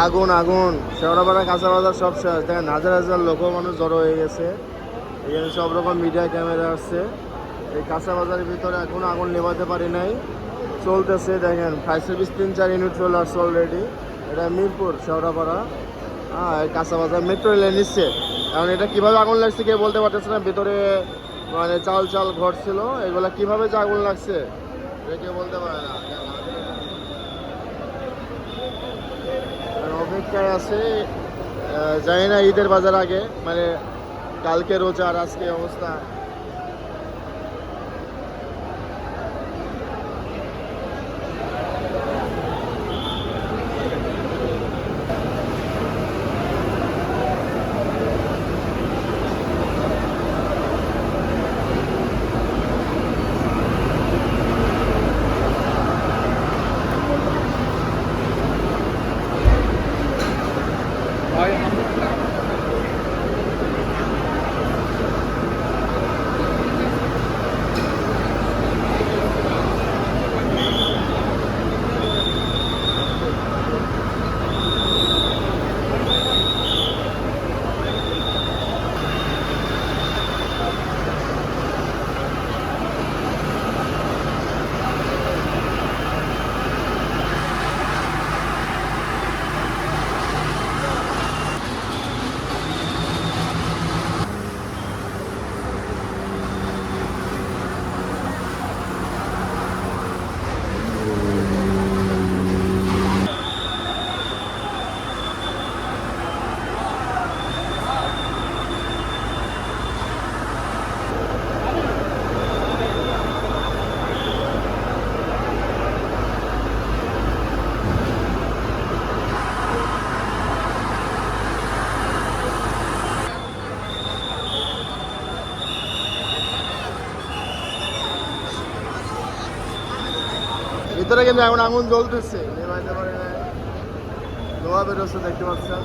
আগুন আগুন। শেওড়াপাড়া কাঁচা বাজার সব শেষ। দেখেন, হাজার হাজার লোক মানুষ জড়ো হয়ে গেছে। এখানে সব রকম মিডিয়া ক্যামেরা আসছে এই কাঁচা বাজারের ভিতরে এখনও আগুন নেভাতে পারি নাই। চলতেছে, দেখেন ফায়ার সার্ভিস তিন, চার ইউনিট চলে আসছে অলরেডি এটা মিরপুর, শেওড়াপাড়া। হ্যাঁ এই কাঁচা বাজার মেট্রো রেলে নিচ্ছে কারণ এটা কীভাবে আগুন লাগছে কেউ বলতে পারতেছে না। ভিতরে মানে চাল চাল ঘর ছিল এগুলা কীভাবে যে আগুন লাগছে, এটা কেউ বলতে পারে না। অপেক্ষায় আছে আহ, জানি না ঈদের বাজার আগে মানে কালকে রোজা আর আজকে এই অবস্থা ভিতরে কিন্তু এখন আগুন জ্বলতেছে। বেরোচ্ছে দেখতে পাচ্ছেন?